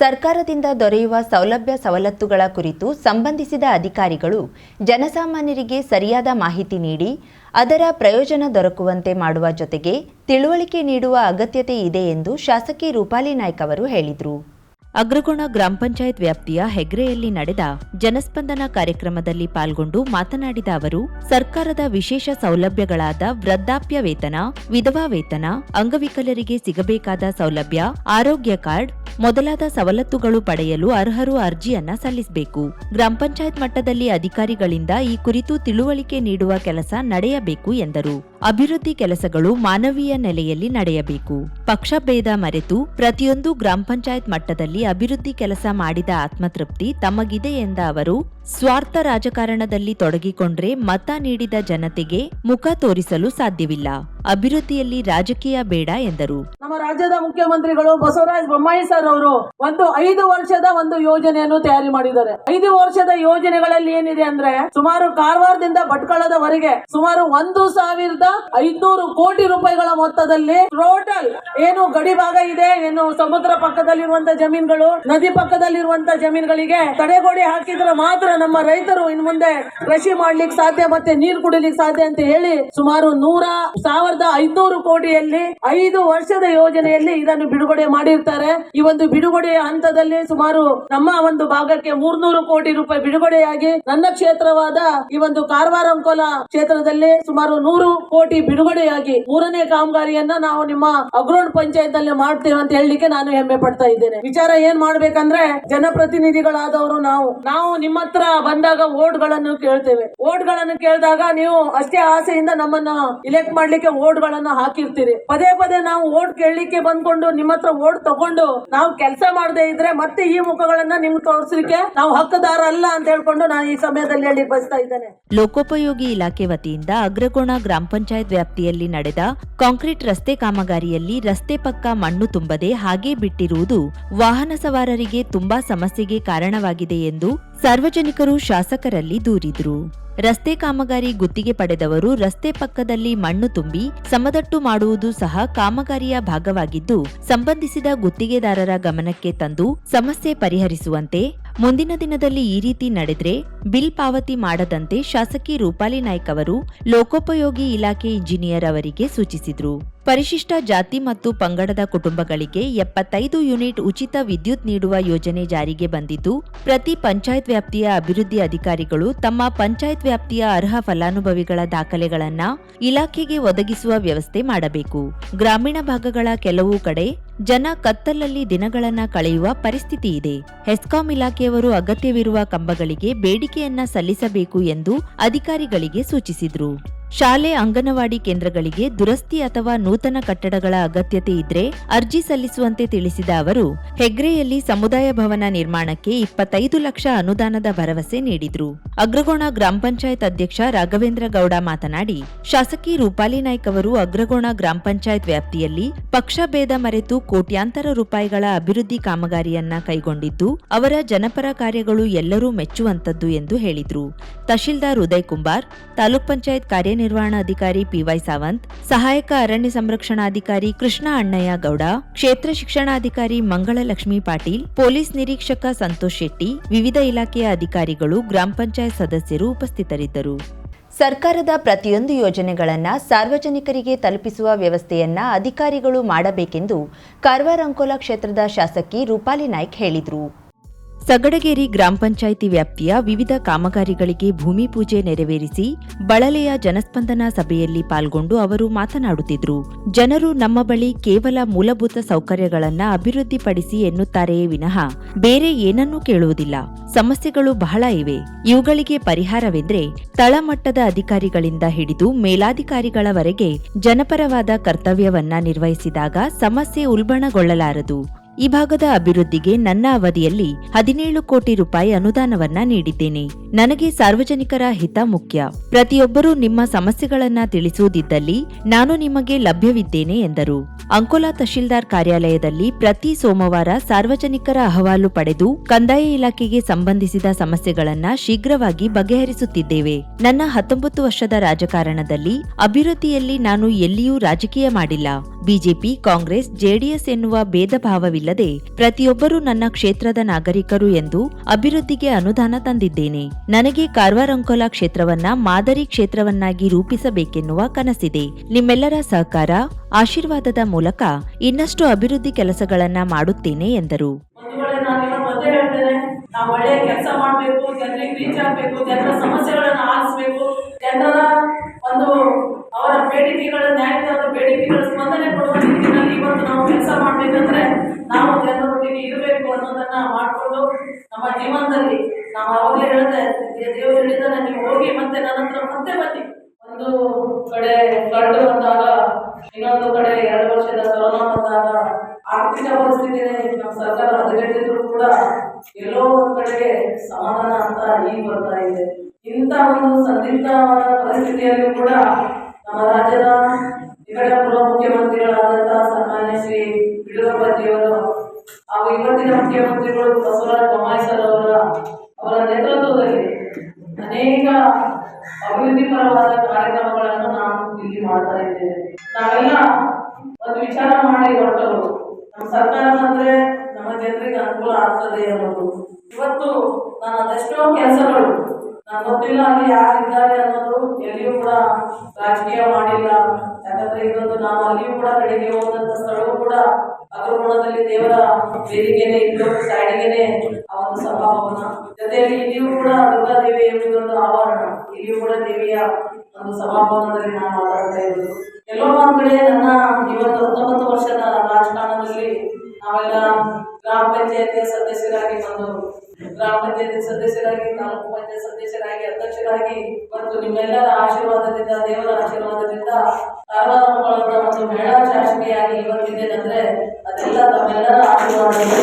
ಸರ್ಕಾರದಿಂದ ದೊರೆಯುವ ಸೌಲಭ್ಯ ಸವಲತ್ತುಗಳ ಕುರಿತು ಸಂಬಂಧಿಸಿದ ಅಧಿಕಾರಿಗಳು ಜನಸಾಮಾನ್ಯರಿಗೆ ಸರಿಯಾದ ಮಾಹಿತಿ ನೀಡಿ, ಅದರ ಪ್ರಯೋಜನ ದೊರಕುವಂತೆ ಮಾಡುವ ಜೊತೆಗೆ ತಿಳುವಳಿಕೆ ನೀಡುವ ಅಗತ್ಯತೆ ಇದೆ ಎಂದು ಶಾಸಕಿ ರೂಪಾಲಿ ನಾಯ್ಕ ಅವರು ಹೇಳಿದರು. ಅಗ್ರಗೋಣ ಗ್ರಾಮ ಪಂಚಾಯತ್ ವ್ಯಾಪ್ತಿಯ ಹೆಗ್ರೆಯಲ್ಲಿ ನಡೆದ ಜನಸ್ಪಂದನ ಕಾರ್ಯಕ್ರಮದಲ್ಲಿ ಪಾಲ್ಗೊಂಡು ಮಾತನಾಡಿದ ಅವರು, ಸರ್ಕಾರದ ವಿಶೇಷ ಸೌಲಭ್ಯಗಳಾದ ವೃದ್ಧಾಪ್ಯ ವೇತನ, ವಿಧವಾ ವೇತನ, ಅಂಗವಿಕಲರಿಗೆ ಸಿಗಬೇಕಾದ ಸೌಲಭ್ಯ, ಆರೋಗ್ಯ ಕಾರ್ಡ್ ಮೊದಲಾದ ಸವಲತ್ತುಗಳು ಪಡೆಯಲು ಅರ್ಹರು ಅರ್ಜಿಯನ್ನ ಸಲ್ಲಿಸಬೇಕು. ಗ್ರಾಮ ಪಂಚಾಯತ್ ಮಟ್ಟದಲ್ಲಿ ಅಧಿಕಾರಿಗಳಿಂದ ಈ ಕುರಿತು ತಿಳುವಳಿಕೆ ನೀಡುವ ಕೆಲಸ ನಡೆಯಬೇಕು ಎಂದರು. ಅಭಿವೃದ್ಧಿ ಕೆಲಸಗಳು ಮಾನವೀಯ ನೆಲೆಯಲ್ಲಿ ನಡೆಯಬೇಕು. ಪಕ್ಷಭೇದ ಮರೆತು ಪ್ರತಿಯೊಂದು ಗ್ರಾಮ ಪಂಚಾಯತ್ ಮಟ್ಟದಲ್ಲಿ ಅಭಿವೃದ್ಧಿ ಕೆಲಸ ಮಾಡಿದ ಆತ್ಮತೃಪ್ತಿ ತಮಗಿದೆ ಎಂದ ಅವರು, ಸ್ವಾರ್ಥ ರಾಜಕಾರಣದಲ್ಲಿ ತೊಡಗಿಕೊಂಡ್ರೆ ಮತ ನೀಡಿದ ಜನತೆಗೆ ಮುಖ ತೋರಿಸಲು ಸಾಧ್ಯವಿಲ್ಲ. ಅಭಿವೃದ್ಧಿಯಲ್ಲಿ ರಾಜಕೀಯ ಬೇಡ ಎಂದರು. ನಮ್ಮ ರಾಜ್ಯದ ಮುಖ್ಯಮಂತ್ರಿಗಳು ಬಸವರಾಜ ಬೊಮ್ಮಾಯಿ ಸರ್ ಅವರು ಒಂದು ಐದು ವರ್ಷದ ಒಂದು ಯೋಜನೆಯನ್ನು ತಯಾರಿ ಮಾಡಿದ್ದಾರೆ. ಐದು ವರ್ಷದ ಯೋಜನೆಗಳಲ್ಲಿ ಏನಿದೆ ಅಂದ್ರೆ ಸುಮಾರು ಕಾರವಾರದಿಂದ ಭಟ್ಕಳದವರೆಗೆ ಸುಮಾರು ಒಂದು ಸಾವಿರದ ಐದ್ನೂರು ಕೋಟಿ ರೂಪಾಯಿಗಳ ಮೊತ್ತದಲ್ಲಿ ಟೋಟಲ್ ಏನು ಗಡಿ ಭಾಗ ಇದೆ, ಏನು ಸಮುದ್ರ ಪಕ್ಕದಲ್ಲಿರುವಂತ ಜಮೀನುಗಳು, ನದಿ ಪಕ್ಕದಲ್ಲಿರುವಂತ ಜಮೀನುಗಳಿಗೆ ತಡೆಗೋಡೆ ಹಾಕಿದ್ರೆ ಮಾತ್ರ ನಮ್ಮ ರೈತರು ಇನ್ ಮುಂದೆ ಕೃಷಿ ಮಾಡ್ಲಿಕ್ಕೆ ಸಾಧ್ಯ ಮತ್ತೆ ನೀರು ಕುಡಿಲಿಕ್ಕೆ ಸಾಧ್ಯ ಅಂತ ಹೇಳಿ ಸುಮಾರು ನೂರ, ಸಾವಿರದ ಐದ್ನೂರು ಕೋಟಿಯಲ್ಲಿ ಐದು ವರ್ಷದ ಯೋಜನೆಯಲ್ಲಿ ಇದನ್ನು ಬಿಡುಗಡೆ ಮಾಡಿರ್ತಾರೆ. ಈ ಒಂದು ಬಿಡುಗಡೆಯ ಹಂತದಲ್ಲಿ ಸುಮಾರು ನಮ್ಮ ಒಂದು ಭಾಗಕ್ಕೆ ಮೂರ್ನೂರು ಕೋಟಿ ರೂಪಾಯಿ ಬಿಡುಗಡೆಯಾಗಿ ನನ್ನ ಕ್ಷೇತ್ರವಾದ ಈ ಒಂದು ಕಾರವಾರ ಕ್ಷೇತ್ರದಲ್ಲಿ ಸುಮಾರು ನೂರು ಕೋಟಿ ಬಿಡುಗಡೆಯಾಗಿ ಮೂರನೇ ಕಾಮಗಾರಿಯನ್ನ ನಾವು ನಿಮ್ಮ ಅಗ್ರೋಡ್ ಪಂಚಾಯತ್ ಮಾಡ್ತೇವೆ ಅಂತ ಹೇಳಲಿಕ್ಕೆ ನಾನು ಹೆಮ್ಮೆ ಪಡ್ತಾ ಇದ್ದೇನೆ. ವಿಚಾರ ಏನ್ ಮಾಡ್ಬೇಕಂದ್ರೆ ಜನಪ್ರತಿನಿಧಿಗಳಾದವರು ನಾವು. ನಾವು ನಿಮ್ಮ ಹತ್ರ ಬಂದಾಗ ವೋಟ್ಗಳನ್ನು ಕೇಳ್ತೇವೆ. ವೋಟ್ಗಳನ್ನು ಕೇಳಿದಾಗ ನೀವು ಅಷ್ಟೇ ಆಸೆಯಿಂದ ನಮ್ಮನ್ನ ಇಲೆಕ್ಟ್ ಮಾಡ್ಲಿಕ್ಕೆ ವೋಟ್ ಗಳನ್ನ ಹಾಕಿರ್ತೀರಿ. ಪದೇ ಪದೇ ನಾವು ಓಟ್ ಕೇಳಲಿಕ್ಕೆ ಬಂದ್ಕೊಂಡು ನಿಮ್ಮ ಹತ್ರ ವೋಟ್ ತಗೊಂಡು ನಾವು ಕೆಲಸ ಮಾಡದೇ ಇದ್ರೆ ಮತ್ತೆ ಈ ಮುಖಗಳನ್ನ ನಿಮ್ಗೆ ತೋರಿಸಲಿಕ್ಕೆ ನಾವು ಹಕ್ಕದಾರ ಅಲ್ಲ ಅಂತ ಹೇಳ್ಕೊಂಡು ನಾನು ಈ ಸಮಯದಲ್ಲಿ ಹೇಳಿ ಬಯಸ್ತಾ ಇದ್ದೇನೆ. ಲೋಕೋಪಯೋಗಿ ಇಲಾಖೆ ವತಿಯಿಂದ ಅಗ್ರಗೋಣ ಗ್ರಾಮ ವ್ಯಾಪ್ತಿಯಲ್ಲಿ ನಡೆದ ಕಾಂಕ್ರೀಟ್ ರಸ್ತೆ ಕಾಮಗಾರಿಯಲ್ಲಿ ರಸ್ತೆ ಪಕ್ಕ ಮಣ್ಣು ತುಂಬದೆ ಹಾಗೇ ಬಿಟ್ಟಿರುವುದು ವಾಹನ ಸವಾರರಿಗೆ ತುಂಬಾ ಸಮಸ್ಯೆಗೆ ಕಾರಣವಾಗಿದೆ ಎಂದು ಸಾರ್ವಜನಿಕರು ಶಾಸಕರಲ್ಲಿ ದೂರಿದ್ರು. ರಸ್ತೆ ಕಾಮಗಾರಿ ಗುತ್ತಿಗೆ ಪಡೆದವರು ರಸ್ತೆ ಪಕ್ಕದಲ್ಲಿ ಮಣ್ಣು ತುಂಬಿ ಸಮದಟ್ಟು ಮಾಡುವುದು ಸಹ ಕಾಮಗಾರಿಯ ಭಾಗವಾಗಿದ್ದು, ಸಂಬಂಧಿಸಿದ ಗುತ್ತಿಗೆದಾರರ ಗಮನಕ್ಕೆ ತಂದು ಸಮಸ್ಯೆ ಪರಿಹರಿಸುವಂತೆ ಮುಂದಿನ ದಿನದಲ್ಲಿ ಈ ರೀತಿ ನಡೆದ್ರೆ ಬಿಲ್ ಪಾವತಿ ಮಾಡದಂತೆ ಶಾಸಕಿ ರೂಪಾಲಿ ನಾಯ್ಕ ಅವರು ಲೋಕೋಪಯೋಗಿ ಇಲಾಖೆ ಇಂಜಿನಿಯರ್ ಅವರಿಗೆ ಸೂಚಿಸಿದ್ರು. ಪರಿಶಿಷ್ಟ ಜಾತಿ ಮತ್ತು ಪಂಗಡದ ಕುಟುಂಬಗಳಿಗೆ ಎಪ್ಪತ್ತೈದು ಯೂನಿಟ್ ಉಚಿತ ವಿದ್ಯುತ್ ನೀಡುವ ಯೋಜನೆ ಜಾರಿಗೆ ಬಂದಿದ್ದು, ಪ್ರತಿ ಪಂಚಾಯತ್ ವ್ಯಾಪ್ತಿಯ ಅಭಿವೃದ್ಧಿ ಅಧಿಕಾರಿಗಳು ತಮ್ಮ ಪಂಚಾಯತ್ ವ್ಯಾಪ್ತಿಯ ಅರ್ಹ ಫಲಾನುಭವಿಗಳ ದಾಖಲೆಗಳನ್ನ ಇಲಾಖೆಗೆ ಒದಗಿಸುವ ವ್ಯವಸ್ಥೆ ಮಾಡಬೇಕು. ಗ್ರಾಮೀಣ ಭಾಗಗಳ ಕೆಲವು ಕಡೆ ಜನ ಕತ್ತಲಲ್ಲಿ ದಿನಗಳನ್ನ ಕಳೆಯುವ ಪರಿಸ್ಥಿತಿ ಇದೆ. ಹೆಸ್ಕಾಂ ಇಲಾಖೆಯವರು ಅಗತ್ಯವಿರುವ ಕಂಬಗಳಿಗೆ ಬೇಡಿಕೆಯನ್ನ ಸಲ್ಲಿಸಬೇಕು ಎಂದು ಅಧಿಕಾರಿಗಳಿಗೆ ಸೂಚಿಸಿದ್ರು. ಶಾಲೆ, ಅಂಗನವಾಡಿ ಕೇಂದ್ರಗಳಿಗೆ ದುರಸ್ತಿ ಅಥವಾ ನೂತನ ಕಟ್ಟಡಗಳ ಅಗತ್ಯತೆ ಇದ್ರೆ ಅರ್ಜಿ ಸಲ್ಲಿಸುವಂತೆ ತಿಳಿಸಿದ ಅವರು ಹೆಗ್ರೆಯಲ್ಲಿ ಸಮುದಾಯ ಭವನ ನಿರ್ಮಾಣಕ್ಕೆ ಇಪ್ಪತ್ತೈದು ಲಕ್ಷ ಅನುದಾನದ ಭರವಸೆ ನೀಡಿದ್ರು. ಅಗ್ರಗೋಣ ಗ್ರಾಮ ಪಂಚಾಯತ್ ಅಧ್ಯಕ್ಷ ರಾಘವೇಂದ್ರ ಗೌಡ ಮಾತನಾಡಿ, ಶಾಸಕಿ ರೂಪಾಲಿ ನಾಯ್ಕ್ ಅವರು ಅಗ್ರಗೋಣ ಗ್ರಾಮ ಪಂಚಾಯತ್ ವ್ಯಾಪ್ತಿಯಲ್ಲಿ ಪಕ್ಷ ಭೇದ ಮರೆತು ಕೋಟ್ಯಾಂತರ ರೂಪಾಯಿಗಳ ಅಭಿವೃದ್ಧಿ ಕಾಮಗಾರಿಯನ್ನ ಕೈಗೊಂಡಿದ್ದು, ಅವರ ಜನಪರ ಕಾರ್ಯಗಳು ಎಲ್ಲರೂ ಮೆಚ್ಚುವಂತದ್ದು ಎಂದು ಹೇಳಿದ್ರು. ತಹಶೀಲ್ದಾರ್ ಉದಯ್ ಕುಂಬಾರ್, ತಾಲೂಕ್ ಪಂಚಾಯತ್ ಕಾರ್ಯನಿರ್ವಹಣಾಧಿಕಾರಿ ಪಿವೈ ಸಾವಂತ್, ಸಹಾಯಕ ಅರಣ್ಯ ಸಂರಕ್ಷಣಾಧಿಕಾರಿ ಕೃಷ್ಣ ಅಣ್ಣಯ್ಯ ಗೌಡ ಕ್ಷೇತ್ರ ಶಿಕ್ಷಣಾಧಿಕಾರಿ ಮಂಗಳಲಕ್ಷ್ಮಿ ಪಾಟೀಲ್, ಪೊಲೀಸ್ ನಿರೀಕ್ಷಕ ಸಂತೋಷ್ ಶೆಟ್ಟಿ, ವಿವಿಧ ಇಲಾಖೆಯ ಅಧಿಕಾರಿಗಳು, ಗ್ರಾಮ ಪಂಚಾಯತ್ ಸದಸ್ಯರು ಉಪಸ್ಥಿತರಿದ್ದರು. ಸರ್ಕಾರದ ಪ್ರತಿಯೊಂದು ಯೋಜನೆಗಳನ್ನು ಸಾರ್ವಜನಿಕರಿಗೆ ತಲುಪಿಸುವ ವ್ಯವಸ್ಥೆಯನ್ನ ಅಧಿಕಾರಿಗಳು ಮಾಡಬೇಕೆಂದು ಕಾರವಾರ ಅಂಕೋಲಾ ಕ್ಷೇತ್ರದ ಶಾಸಕಿ ರೂಪಾಲಿ ನಾಯ್ಕ್ ಹೇಳಿದರು. ಸಗಡಗೇರಿ ಗ್ರಾಮ ಪಂಚಾಯಿತಿ ವ್ಯಾಪ್ತಿಯ ವಿವಿಧ ಕಾಮಗಾರಿಗಳಿಗೆ ಭೂಮಿ ಪೂಜೆ ನೆರವೇರಿಸಿ ಬಳಲೆಯ ಜನಸ್ಪಂದನ ಸಭೆಯಲ್ಲಿ ಪಾಲ್ಗೊಂಡು ಅವರು ಮಾತನಾಡುತ್ತಿದ್ರು. ಜನರು ನಮ್ಮ ಬಳಿ ಕೇವಲ ಮೂಲಭೂತ ಸೌಕರ್ಯಗಳನ್ನ ಅಭಿವೃದ್ಧಿಪಡಿಸಿ ಎನ್ನುತ್ತಾರೆಯೇ ವಿನಃ ಬೇರೆ ಏನನ್ನೂ ಕೇಳುವುದಿಲ್ಲ. ಸಮಸ್ಯೆಗಳು ಬಹಳ ಇವೆ. ಇವುಗಳಿಗೆ ಪರಿಹಾರವೆಂದರೆ ತಳಮಟ್ಟದ ಅಧಿಕಾರಿಗಳಿಂದ ಹಿಡಿದು ಮೇಲಾಧಿಕಾರಿಗಳವರೆಗೆ ಜನಪರವಾದ ಕರ್ತವ್ಯವನ್ನ ನಿರ್ವಹಿಸಿದಾಗ ಸಮಸ್ಯೆ ಉಲ್ಬಣಗೊಳ್ಳಲಾರದು. ಈ ಭಾಗದ ಅಭಿವೃದ್ಧಿಗೆ ನನ್ನ ಅವಧಿಯಲ್ಲಿ ಹದಿನೇಳು ಕೋಟಿ ರೂಪಾಯಿ ಅನುದಾನವನ್ನ ನೀಡಿದ್ದೇನೆ. ನನಗೆ ಸಾರ್ವಜನಿಕರ ಹಿತ ಮುಖ್ಯ. ಪ್ರತಿಯೊಬ್ಬರೂ ನಿಮ್ಮ ಸಮಸ್ಯೆಗಳನ್ನ ತಿಳಿಸುವುದಿದ್ದಲ್ಲಿ ನಾನು ನಿಮಗೆ ಲಭ್ಯವಿದ್ದೇನೆ ಎಂದರು. ಅಂಕೋಲಾ ತಹಶೀಲ್ದಾರ್ ಕಾರ್ಯಾಲಯದಲ್ಲಿ ಪ್ರತಿ ಸೋಮವಾರ ಸಾರ್ವಜನಿಕರ ಅಹವಾಲು ಪಡೆದು ಕಂದಾಯ ಇಲಾಖೆಗೆ ಸಂಬಂಧಿಸಿದ ಸಮಸ್ಯೆಗಳನ್ನ ಶೀಘ್ರವಾಗಿ ಬಗೆಹರಿಸುತ್ತಿದ್ದೇವೆ. ನನ್ನ ಹತ್ತೊಂಬತ್ತು ವರ್ಷದ ರಾಜಕಾರಣದಲ್ಲಿ ಅಭಿವೃದ್ಧಿಯಲ್ಲಿ ನಾನು ಎಲ್ಲಿಯೂ ರಾಜಕೀಯ ಮಾಡಿಲ್ಲ. ಬಿಜೆಪಿ, ಕಾಂಗ್ರೆಸ್, ಜೆಡಿಎಸ್ ಎನ್ನುವ ಭೇದ ಭಾವವಿಲ್ಲದೆ ಪ್ರತಿಯೊಬ್ಬರೂ ನನ್ನ ಕ್ಷೇತ್ರದ ನಾಗರಿಕರು ಎಂದು ಅಭಿವೃದ್ಧಿಗೆ ಅನುದಾನ ತಂದಿದ್ದೇನೆ. ನನಗೆ ಕಾರ್ವಾರಂಕೋಲಾ ಕ್ಷೇತ್ರವನ್ನ ಮಾದರಿ ಕ್ಷೇತ್ರವನ್ನಾಗಿ ರೂಪಿಸಬೇಕೆನ್ನುವ ಕನಸಿದೆ. ನಿಮ್ಮೆಲ್ಲರ ಸಹಕಾರ, ಆಶೀರ್ವಾದದ ಮೂಲಕ ಇನ್ನಷ್ಟು ಅಭಿವೃದ್ಧಿ ಕೆಲಸಗಳನ್ನ ಮಾಡುತ್ತೇನೆ ಎಂದರು. ಒಳ್ಳೆಯ ಕೆಲಸ ಮಾಡಬೇಕು ಜನರಿಗೆ ರೀಚ್ ಆಗಬೇಕು ಜನರ ಸಮಸ್ಯೆಗಳನ್ನು ಆಲಿಸಬೇಕು ಒಂದು ಸಂದಿಗ್ಧವಾದ ಪರಿಸ್ಥಿತಿಯಲ್ಲೂ ಕೂಡ ನಮ್ಮ ರಾಜ್ಯದ ನಿಕಟ ಪೂರ್ವ ಮುಖ್ಯಮಂತ್ರಿಗಳಾದಂತಹ ಸನ್ಮಾನ್ಯ ಶ್ರೀ ಯಡಿಯೂರಪ್ಪಜಿಯವರು ಹಾಗೂ ಇವತ್ತಿನ ಮುಖ್ಯಮಂತ್ರಿಗಳು ಬಸವರಾಜ ಬೊಮ್ಮಾಯಿ ಅವರ ಅವರ ನೇತೃತ್ವದಲ್ಲಿ ಅನೇಕ ಅಭಿವೃದ್ಧಿಪರವಾದ ಕಾರ್ಯಕ್ರಮಗಳನ್ನು ನಾನು ಇಲ್ಲಿ ಮಾಡ್ತಾ ಇದ್ದೇನೆ ನಾವೆಲ್ಲ ಒಂದು ವಿಚಾರ ಮಾಡಿ ಹೊರಟರು ನಮ್ಮ ಸರ್ಕಾರ ಬಂದ್ರೆ ನಮ್ಮ ಜನರಿಗೆ ಅನುಕೂಲ ಆಗ್ತದೆ ಅನ್ನೋದು. ಇವತ್ತು ನಾನು ಅದೆಷ್ಟೋ ಕೆಲಸಗಳು ಗೊತ್ತಿಲ್ಲ ಅಲ್ಲಿ ಯಾರು ಇದ್ದಾರೆ ಅನ್ನೋದು ಎಲ್ಲಿಯೂ ಕೂಡ ರಾಜಕೀಯ ಮಾಡಿಲ್ಲ. ಯಾಕಂದ್ರೆ ಇದೊಂದು ನಾನು ಅಲ್ಲಿಯೂ ಕೂಡ ಕಡೆಗೆ ಹೋದಂತ ಸ್ಥಳವೂ ಕೂಡ ಅಗ್ರಗುಣದಲ್ಲಿ ದೇವರ ವೇದಿಕೆನೆ ಇದ್ದು ಸೈಡಿಗೆನೆ ಆ ಒಂದು ಸಭಾಭವನ ಜೊತೆಯಲ್ಲಿ ಇಲ್ಲಿಯೂ ಕೂಡ ದುರ್ಗಾದೇವಿ ಎಂಬುದೊಂದು ಆವರಣ. ಇಲ್ಲಿಯೂ ಕೂಡ ದೇವಿಯ ಒಂದು ಸಭಾಭವನದಲ್ಲಿ ನಾನು ಮಾತಾಡ್ತಾ ಇರೋದು. ಎಲ್ಲೋ ಒಂದ್ ಕಡೆ ನನ್ನ ಇವತ್ತು ಹತ್ತೊಂಬತ್ತು ವರ್ಷದ ರಾಜಕಾರಣದಲ್ಲಿ ನಾವೆಲ್ಲ ಗ್ರಾಮ ಪಂಚಾಯಿತಿ ಸದಸ್ಯರಾಗಿ ಬಂದು ಗ್ರಾಮ ಪಂಚಾಯತಿ ಸದಸ್ಯರಾಗಿ, ತಾಲೂಕು ಪಂಚಾಯತ್ ಸದಸ್ಯರಾಗಿ, ಅಧ್ಯಕ್ಷರಾಗಿ ಮತ್ತು ನಿಮ್ಮೆಲ್ಲರ ಆಶೀರ್ವಾದದಿಂದ, ದೇವರ ಆಶೀರ್ವಾದದಿಂದ ಕಾರವಾರ ಒಂದು ಮಹಿಳಾ ಶಾಸಕಿಯಾಗಿ ಇವತ್ತಿದ್ದೇನೆಂದ್ರೆ ಅದೆಲ್ಲ ತಮ್ಮೆಲ್ಲರ ಆಶೀರ್ವಾದದಿಂದ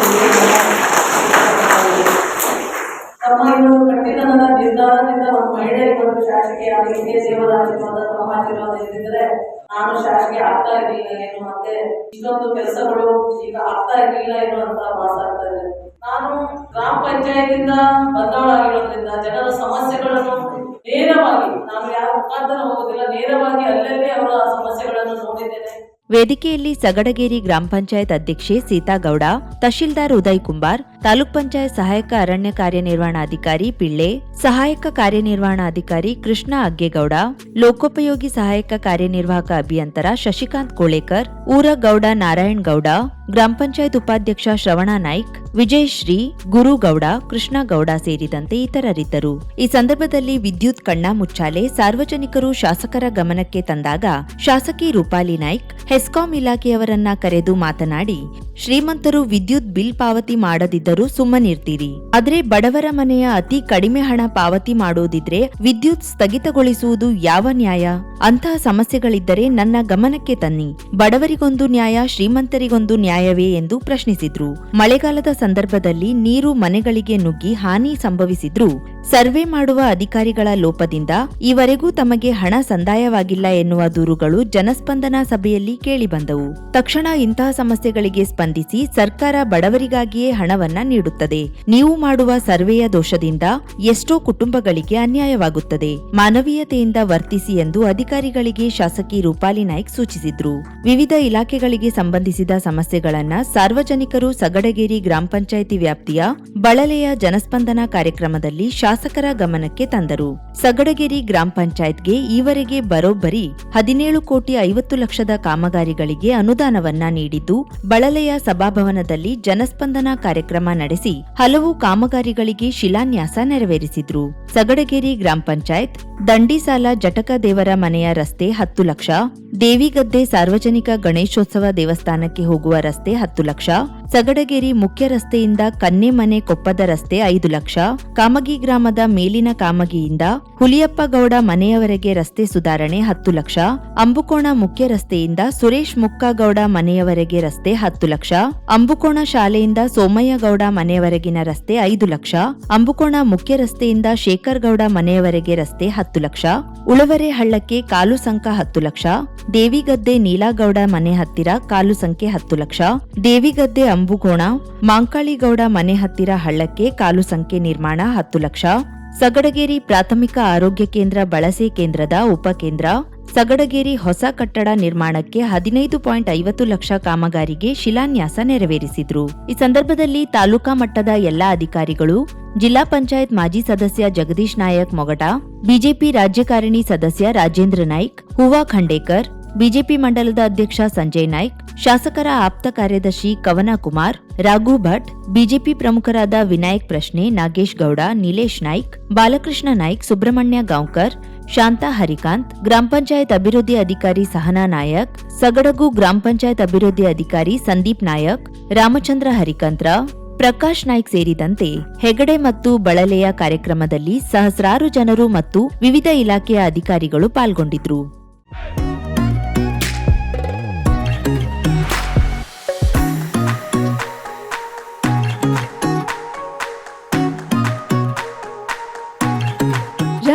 ತಮ್ಮ ಒಂದು ಕಠಿಣದ ನಿರ್ಧಾರದಿಂದ ಒಂದು ಮಹಿಳೆ ಒಂದು ಶಾಸಕಿಯಾಗಿ ಇದೇ, ದೇವರ ಆಶೀರ್ವಾದ, ತಮ್ಮ ಆಶೀರ್ವಾದ ಇದ್ದಿದ್ರೆ ನಾನು ಶಾಸಕಿ ಆಗ್ತಾ ಇರಲಿಲ್ಲ ಏನು ಮತ್ತೆ ಇಷ್ಟೊಂದು ಕೆಲಸಗಳು ಈಗ ಆಗ್ತಾ ಇರಲಿಲ್ಲ ಏನು ಅಂತ ಇದೆ. ನಾನು ಗ್ರಾಮ ಪಂಚಾಯತಿಂದ ಬಂದವಳಾಗಿರೋದ್ರಿಂದ ಜನರ ಸಮಸ್ಯೆಗಳನ್ನು ನೇರವಾಗಿ, ನಾನು ಯಾರ ಮುಖಾಂತರ ಹೋಗೋದಿಲ್ಲ, ನೇರವಾಗಿ ಅಲ್ಲಲ್ಲೇ ಅವರ ಸಮಸ್ಯೆಗಳನ್ನು ನೋಡಿದ್ದೇನೆ. ವೇದಿಕೆಯಲ್ಲಿ ಸಗಡಗೇರಿ ಗ್ರಾಮ ಪಂಚಾಯತ್ ಅಧ್ಯಕ್ಷೆ ಸೀತಾಗೌಡ, ತಹಶೀಲ್ದಾರ್ ಉದಯ್ ಕುಂಬಾರ್, ತಾಲೂಕ್ ಪಂಚಾಯತ್ ಸಹಾಯಕ ಅರಣ್ಯ ಕಾರ್ಯನಿರ್ವಹಣಾಧಿಕಾರಿ ಪಿಳ್ಳೆ, ಸಹಾಯಕ ಕಾರ್ಯನಿರ್ವಹಣಾಧಿಕಾರಿ ಕೃಷ್ಣ ಅಗ್ಗೇಗೌಡ, ಲೋಕೋಪಯೋಗಿ ಸಹಾಯಕ ಕಾರ್ಯನಿರ್ವಾಹಕ ಅಭಿಯಂತರ ಶಶಿಕಾಂತ್ ಕೋಳೇಕರ್, ಊರಗೌಡ ನಾರಾಯಣ್ ಗೌಡ, ಗ್ರಾಮ ಪಂಚಾಯತ್ ಉಪಾಧ್ಯಕ್ಷ ಶ್ರವಣ ನಾಯ್ಕ್, ವಿಜಯಶ್ರೀ, ಗುರುಗೌಡ, ಕೃಷ್ಣಗೌಡ ಸೇರಿದಂತೆ ಇತರರಿದ್ದರು. ಈ ಸಂದರ್ಭದಲ್ಲಿ ವಿದ್ಯುತ್ ಕಣ್ಣ ಮುಚ್ಚಾಲೆ ಸಾರ್ವಜನಿಕರು ಶಾಸಕರ ಗಮನಕ್ಕೆ ತಂದಾಗ ಶಾಸಕಿ ರೂಪಾಲಿ ನಾಯ್ಕ್ ಹೆಸ್ಕಾಂ ಇಲಾಖೆಯವರನ್ನ ಕರೆದು ಮಾತನಾಡಿ, ಶ್ರೀಮಂತರು ವಿದ್ಯುತ್ ಬಿಲ್ ಪಾವತಿ ಮಾಡದಿದ್ದರೂ ಸುಮ್ಮನಿರ್ತೀರಿ ಆದ್ರೆ ಬಡವರ ಮನೆಯ ಅತಿ ಕಡಿಮೆ ಹಣ ಪಾವತಿ ಮಾಡೋದಿದ್ರೆ ವಿದ್ಯುತ್ ಸ್ಥಗಿತಗೊಳಿಸುವುದು ಯಾವ ನ್ಯಾಯ? ಅಂತಹ ಸಮಸ್ಯೆಗಳಿದ್ದರೆ ನನ್ನ ಗಮನಕ್ಕೆ ತನ್ನಿ. ಬಡವರಿಗೊಂದು ನ್ಯಾಯ, ಶ್ರೀಮಂತರಿಗೊಂದು ನ್ಯಾಯವೇ ಎಂದು ಪ್ರಶ್ನಿಸಿದ್ರು. ಮಳೆಗಾಲದ ಸಂದರ್ಭದಲ್ಲಿ ನೀರು ಮನೆಗಳಿಗೆ ನುಗ್ಗಿ ಹಾನಿ ಸಂಭವಿಸಿದ್ರು. ಸರ್ವೆ ಮಾಡುವ ಅಧಿಕಾರಿಗಳ ಲೋಪದಿಂದ ಈವರೆಗೂ ತಮಗೆ ಹಣ ಸಂದಾಯವಾಗಿಲ್ಲ ಎನ್ನುವ ದೂರುಗಳು ಜನಸ್ಪಂದನ ಸಭೆಯಲ್ಲಿ ಕೇಳಿಬಂದವು ತಕ್ಷಣ ಇಂತಹ ಸಮಸ್ಯೆಗಳಿಗೆ ಸ್ಪಂದಿಸಿ ಸರ್ಕಾರ ಬಡವರಿಗಾಗಿಯೇ ಹಣವನ್ನ ನೀಡುತ್ತದೆ. ನೀವು ಮಾಡುವ ಸರ್ವೆಯ ದೋಷದಿಂದ ಎಷ್ಟೋ ಕುಟುಂಬಗಳಿಗೆ ಅನ್ಯಾಯವಾಗುತ್ತದೆ. ಮಾನವೀಯತೆಯಿಂದ ವರ್ತಿಸಿ ಎಂದು ಅಧಿಕಾರಿಗಳಿಗೆ ಶಾಸಕಿ ರೂಪಾಲಿ ನಾಯ್ಕ್ ಸೂಚಿಸಿದ್ರು. ವಿವಿಧ ಇಲಾಖೆಗಳಿಗೆ ಸಂಬಂಧಿಸಿದ ಸಮಸ್ಯೆಗಳನ್ನ ಸಾರ್ವಜನಿಕರು ಸಗಡಗೇರಿ ಗ್ರಾಮ ಪಂಚಾಯಿತಿ ವ್ಯಾಪ್ತಿಯ ಬಳಲೆಯ ಜನಸ್ಪಂದನ ಕಾರ್ಯಕ್ರಮದಲ್ಲಿ ಶಾಸಕರ ಗಮನಕ್ಕೆ ತಂದರು. ಸಗಡಗೇರಿ ಗ್ರಾಮ ಪಂಚಾಯತ್ಗೆ ಈವರೆಗೆ ಬರೋಬ್ಬರಿ ಹದಿನೇಳು ಕೋಟಿ ಐವತ್ತು ಲಕ್ಷದ ಕಾಮಗಾರಿಗಳಿಗೆ ಅನುದಾನವನ್ನ ನೀಡಿದ್ದು, ಬಳಲೆಯ ಸಭಾಭವನದಲ್ಲಿ ಜನಸ್ಪಂದನ ಕಾರ್ಯಕ್ರಮ ನಡೆಸಿ ಹಲವು ಕಾಮಗಾರಿಗಳಿಗೆ ಶಿಲಾನ್ಯಾಸ ನೆರವೇರಿಸಿದ್ರು. ಸಗಡಗೇರಿ ಗ್ರಾಮ ಪಂಚಾಯತ್, ದಂಡಿಸಾಲ ಜಟಕ ದೇವರ ಮನೆಯ ರಸ್ತೆ ಹತ್ತು ಲಕ್ಷ, ದೇವಿಗದ್ದೆ ಸಾರ್ವಜನಿಕ ಗಣೇಶೋತ್ಸವ ದೇವಸ್ಥಾನಕ್ಕೆ ಹೋಗುವ ರಸ್ತೆ ಹತ್ತು ಲಕ್ಷ ಸಗಡಗೇರಿ ಮುಖ್ಯ ರಸ್ತೆಯಿಂದ ಕನ್ನೆಮನೆ ಕೊಪ್ಪದ ರಸ್ತೆ ಐದು ಲಕ್ಷ. ಕಾಮಗಿ ಗ್ರಾಮದ ಮೇಲಿನ ಕಾಮಗಿಯಿಂದ ಹುಲಿಯಪ್ಪಗೌಡ ಮನೆಯವರೆಗೆ ರಸ್ತೆ ಸುಧಾರಣೆ ಹತ್ತು ಲಕ್ಷ. ಅಂಬುಕೋಣ ಮುಖ್ಯ ರಸ್ತೆಯಿಂದ ಸುರೇಶ್ ಮುಕ್ಕಗೌಡ ಮನೆಯವರೆಗೆ ರಸ್ತೆ ಹತ್ತು ಲಕ್ಷ. ಅಂಬುಕೋಣ ಶಾಲೆಯಿಂದ ಸೋಮಯ್ಯಗೌಡ ಮನೆಯವರೆಗಿನ ರಸ್ತೆ ಐದು ಲಕ್ಷ. ಅಂಬುಕೋಣ ಮುಖ್ಯ ರಸ್ತೆಯಿಂದ ಶೇಖರ್ ಗೌಡ ಮನೆಯವರೆಗೆ ರಸ್ತೆ ಹತ್ತು ಲಕ್ಷ. ಉಳವರೆ ಹಳ್ಳಕ್ಕೆ ಕಾಲು ಸಂಕ ಹತ್ತು ಲಕ್ಷ. ದೇವಿಗದ್ದೆ ನೀಲಾಗೌಡ ಮನೆ ಹತ್ತಿರ ಕಾಲು ಸಂಖ್ಯೆ ಹತ್ತು ಲಕ್ಷ. ದೇವಿಗದ್ದೆ ಅಂಬುಗೋಣ ಮಾಂಕಾಳಿಗೌಡ ಮನೆ ಹತ್ತಿರ ಹಳ್ಳಕ್ಕೆ ಕಾಲು ಸಂಖ್ಯೆ ನಿರ್ಮಾಣ ಹತ್ತು ಲಕ್ಷ. ಸಗಡಗೇರಿ ಪ್ರಾಥಮಿಕ ಆರೋಗ್ಯ ಕೇಂದ್ರ ಬಳಸೆ ಕೇಂದ್ರದ ಉಪಕೇಂದ್ರ ಸಗಡಗೇರಿ ಹೊಸ ಕಟ್ಟಡ ನಿರ್ಮಾಣಕ್ಕೆ ಹದಿನೈದು ಪಾಯಿಂಟ್ ಐವತ್ತು ಲಕ್ಷ ಕಾಮಗಾರಿಗೆ ಶಿಲಾನ್ಯಾಸ ನೆರವೇರಿಸಿದ್ರು. ಈ ಸಂದರ್ಭದಲ್ಲಿ ತಾಲೂಕಾ ಮಟ್ಟದ ಎಲ್ಲಾ ಅಧಿಕಾರಿಗಳು, ಜಿಲ್ಲಾ ಪಂಚಾಯತ್ ಮಾಜಿ ಸದಸ್ಯ ಜಗದೀಶ್ ನಾಯಕ್ ಮೊಗಟ, ಬಿಜೆಪಿ ರಾಜ್ಯಕಾರಿಣಿ ಸದಸ್ಯ ರಾಜೇಂದ್ರ ನಾಯ್ಕ್, ಹೂವಾ ಖಂಡೇಕರ್ ಬಿಜೆಪಿ ಮಂಡಲದ ಅಧ್ಯಕ್ಷ ಸಂಜಯ್ ನಾಯ್ಕ್, ಶಾಸಕರ ಆಪ್ತ ಕಾರ್ಯದರ್ಶಿ ಕವನ ಕುಮಾರ್, ರಾಘು ಭಟ್, ಬಿಜೆಪಿ ಪ್ರಮುಖರಾದ ವಿನಾಯಕ್ ಪ್ರಶ್ನೆ, ನಾಗೇಶ್ ಗೌಡ, ನಿಲೇಶ್ ನಾಯ್ಕ್, ಬಾಲಕೃಷ್ಣ ನಾಯ್ಕ್, ಸುಬ್ರಹ್ಮಣ್ಯ ಗಾಂವ್ಕರ್, ಶಾಂತಾ ಹರಿಕಾಂತ್, ಗ್ರಾಮ ಪಂಚಾಯತ್ ಅಭಿವೃದ್ಧಿ ಅಧಿಕಾರಿ ಸಹನಾ ನಾಯಕ್, ಸಗಡಗು ಗ್ರಾಮ ಪಂಚಾಯತ್ ಅಭಿವೃದ್ಧಿ ಅಧಿಕಾರಿ ಸಂದೀಪ್ ನಾಯಕ್, ರಾಮಚಂದ್ರ ಹರಿಕಂತ್ರ, ಪ್ರಕಾಶ್ ನಾಯ್ಕ್ ಸೇರಿದಂತೆ ಹೆಗಡೆ ಮತ್ತು ಬಳಲೆಯ ಕಾರ್ಯಕ್ರಮದಲ್ಲಿ ಸಹಸ್ರಾರು ಜನರು ಮತ್ತು ವಿವಿಧ ಇಲಾಖೆಯ ಅಧಿಕಾರಿಗಳು ಪಾಲ್ಗೊಂಡಿದ್ರು.